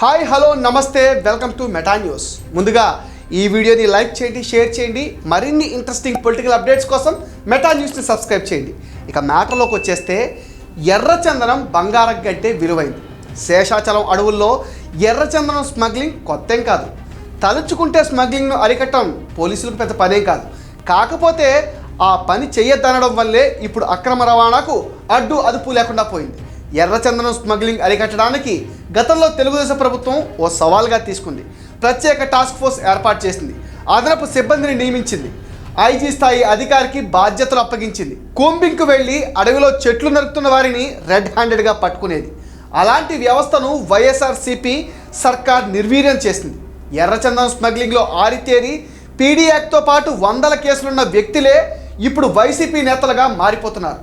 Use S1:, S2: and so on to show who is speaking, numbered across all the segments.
S1: Hi hello నమస్తే welcome to Meta News. ముందుగా ఈ వీడియోని లైక్ చేయండి షేర్ చేయండి. మరిన్ని ఇంట్రెస్టింగ్ పొలిటికల్ అప్డేట్స్ కోసం మెటా న్యూస్ని సబ్స్క్రైబ్ చేయండి. ఇక మ్యాటర్లోకి వచ్చేస్తే ఎర్రచందనం బంగారం కంటే విలువైంది. శేషాచలం అడవుల్లో ఎర్రచందనం స్మగ్లింగ్ కొత్తేం కాదు. తలుచుకుంటే స్మగ్లింగ్ను అరికట్టడం పోలీసులకు పెద్ద పనేం కాదు. కాకపోతే ఆ పని చేయొద్దనడం వల్లే ఇప్పుడు అక్రమ రవాణాకు అడ్డు అదుపు లేకుండా పోయింది. ఎర్రచందనం స్మగ్లింగ్ అరికట్టడానికి గతంలో తెలుగుదేశం ప్రభుత్వం ఓ సవాల్గా తీసుకుంది. ప్రత్యేక టాస్క్ ఫోర్స్ ఏర్పాటు చేసింది. అదనపు సిబ్బందిని నియమించింది. ఐజీ స్థాయి అధికారికి బాధ్యతలు అప్పగించింది. కూంబింగ్కు వెళ్ళి అడవిలో చెట్లు నరుకుతున్న వారిని రెడ్ హ్యాండెడ్గా పట్టుకునేది. అలాంటి వ్యవస్థను వైఎస్ఆర్సీపీ సర్కార్ నిర్వీర్యం చేసింది. ఎర్రచందనం స్మగ్లింగ్లో ఆరితేరి పీడీ యాక్ట్తో పాటు వందల కేసులున్న వ్యక్తులే ఇప్పుడు వైసీపీ నేతలుగా మారిపోతున్నారు.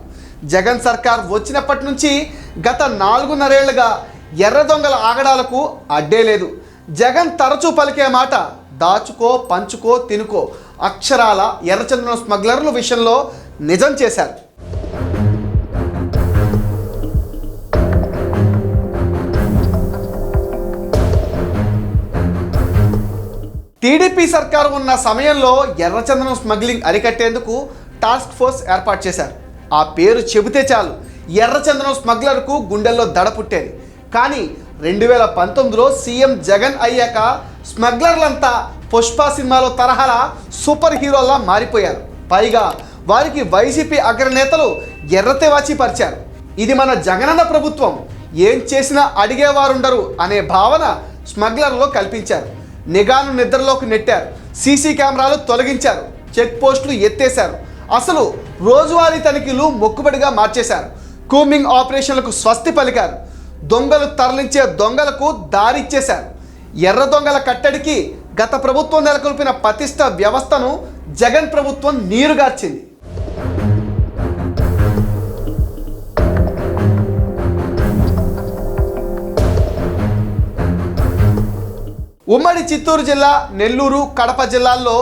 S1: జగన్ సర్కార్ వచ్చినప్పటి నుంచి గత నాలుగున్నరేళ్ళుగా ఎర్ర దొంగల ఆగడాలకు అడ్డే లేదు. జగన్ తరచూ పలికే మాట దాచుకో పంచుకో తినుకో అక్షరాల ఎర్రచందనం స్మగ్లర్ల విషయంలో నిజం చేశారు. టీడీపీ సర్కారు ఉన్న సమయంలో ఎర్రచందనం స్మగ్లింగ్ అరికట్టేందుకు టాస్క్ ఫోర్స్ ఏర్పాటు చేశారు. ఆ పేరు చెబితే చాలు. ఎర్రచందనం స్మగ్లర్కు గుండెల్లో దడ పుట్టేది. కానీ రెండు వేల పంతొమ్మిదిలో సీఎం జగన్ అయ్యాక స్మగ్లర్లంతా పుష్ప సినిమాలో తరహాల సూపర్ హీరోల్లా మారిపోయారు. పైగా వారికి వైసీపీ అగ్రనేతలు ఎర్రతెవాచి పరిచారు. ఇది మన జగనన్న ప్రభుత్వం. ఏం చేసినా అడిగేవారుండరు అనే భావన స్మగ్లర్లో కల్పించారు. నిఘాను నిద్రలోకి నెట్టారు. సీసీ కెమెరాలు తొలగించారు. చెక్ పోస్టులు ఎత్తేశారు. అసలు రోజువారీ తనిఖీలు మొక్కుబడిగా మార్చేశారు. కూమింగ్ ఆపరేషన్లకు స్వస్తి పలికారు. దొంగలు తరలించే దొంగలకు దారిచ్చేశారు ఎర్ర దొంగల కట్టడికి గత ప్రభుత్వం నెలకొల్పిన పతిష్ట వ్యవస్థను జగన్ ప్రభుత్వం నీరుగార్చింది. ఉమ్మడి చిత్తూరు జిల్లా నెల్లూరు కడప జిల్లాల్లో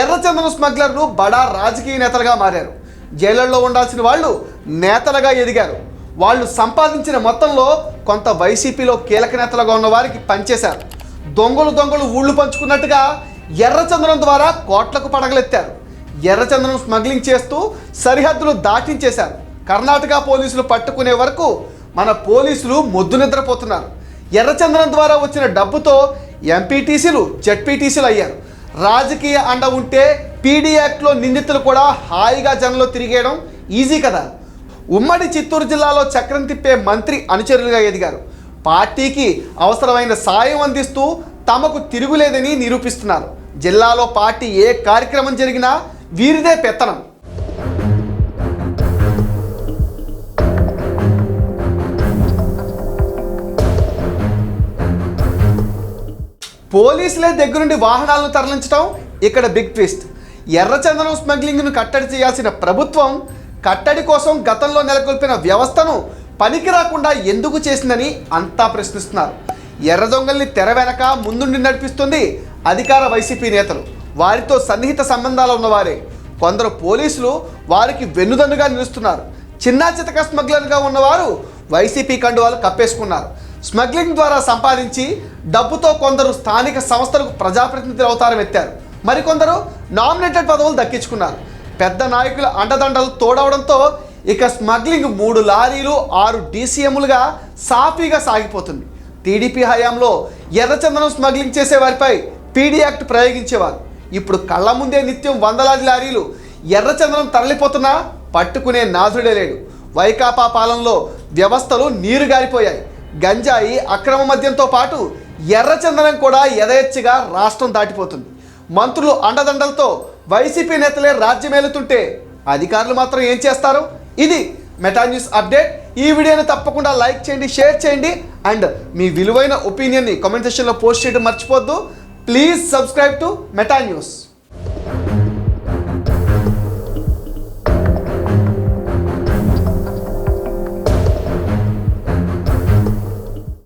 S1: ఎర్రచందనం స్మగ్లర్లు బడా రాజకీయ నేతలుగా మారారు. జైళ్ళలో ఉండాల్సిన వాళ్ళు నేతలుగా ఎదిగారు. వాళ్ళు సంపాదించిన మొత్తంలో కొంత వైసీపీలో కీలక నేతలుగా ఉన్న వారికి పనిచేశారు. దొంగలు దొంగలు ఊళ్ళు పంచుకున్నట్టుగా ఎర్రచందనం ద్వారా కోట్లకు పడగలెత్తారు. ఎర్రచందనం స్మగ్లింగ్ చేస్తూ సరిహద్దులు దాటించేశారు. కర్ణాటక పోలీసులు పట్టుకునే వరకు మన పోలీసులు మొద్దు నిద్రపోతున్నారు. ఎర్రచందనం ద్వారా వచ్చిన డబ్బుతో ఎంపీటీసీలు జెడ్పీటీసీలు అయ్యారు. రాజకీయ అండ ఉంటే పీడీ యాక్ట్లో నిందితులు కూడా హాయిగా జనంలో తిరిగేయడం ఈజీ కదా. ఉమ్మడి చిత్తూరు జిల్లాలో చక్రం తిప్పే మంత్రి అనుచరులుగా ఎదిగారు. పార్టీకి అవసరమైన సాయం అందిస్తూ తమకు తిరుగులేదని నిరూపిస్తున్నారు. జిల్లాలో పార్టీ ఏ కార్యక్రమం జరిగినా వీరిదే పెత్తనం. పోలీసులే దగ్గరుండి వాహనాలను తరలించడం ఇక్కడ బిగ్ ట్విస్ట్. ఎర్రచందనం స్మగ్లింగ్ను కట్టడి చేయాల్సిన ప్రభుత్వం కట్టడి కోసం గతంలో నెలకొల్పిన వ్యవస్థను పనికి రాకుండా ఎందుకు చేసిందని అంతా ప్రశ్నిస్తున్నారు. ఎర్ర దొంగల్ని తెర వెనక ముందుండి నడిపిస్తుంది అధికార వైసీపీ నేతలు. వారితో సన్నిహిత సంబంధాలు ఉన్నవారే. కొందరు పోలీసులు వారికి వెన్నుదన్నుగా నిలుస్తున్నారు. చిన్నా చితక స్మగ్లర్గా ఉన్నవారు వైసీపీ కండువాలు కప్పేసుకున్నారు. స్మగ్లింగ్ ద్వారా సంపాదించి డబ్బుతో కొందరు స్థానిక సంస్థలకు ప్రజాప్రతినిధులు అవతారం ఎత్తారు మరికొందరు నామినేటెడ్ పదవులు దక్కించుకున్నారు. పెద్ద నాయకుల అండదండలు తోడవడంతో ఇక స్మగ్లింగ్ మూడు లారీలు ఆరు డీసీఎంలుగా సాఫీగా సాగిపోతుంది. టీడీపీ హయాంలో ఎర్రచందనం స్మగ్లింగ్ చేసే వారిపై పీడీ యాక్ట్ ప్రయోగించేవారు. ఇప్పుడు కళ్ళ ముందే నిత్యం వందలాది లారీలు ఎర్రచందనం తరలిపోతున్నా పట్టుకునే నాథుడే లేడు. వైకాపా పాలనలో వ్యవస్థలు నీరుగారిపోయాయి. గంజాయి అక్రమ మద్యంతో పాటు ఎర్రచందనం కూడా యథేచ్ఛగా రాష్ట్రం దాటిపోతుంది. మంత్రులు అండదండలతో వైసీపీ నేతలే రాజ్యమేలుతుంటే అధికారులు మాత్రం ఏం చేస్తారు? ఇది మెటా న్యూస్ అప్డేట్. ఈ వీడియోని తప్పకుండా లైక్ చేయండి షేర్ చేయండి. అండ్ మీ విలువైన ఒపీనియన్ని కామెంట్ సెక్షన్లో పోస్ట్ చేయడం మర్చిపోద్దు please subscribe to Meta News.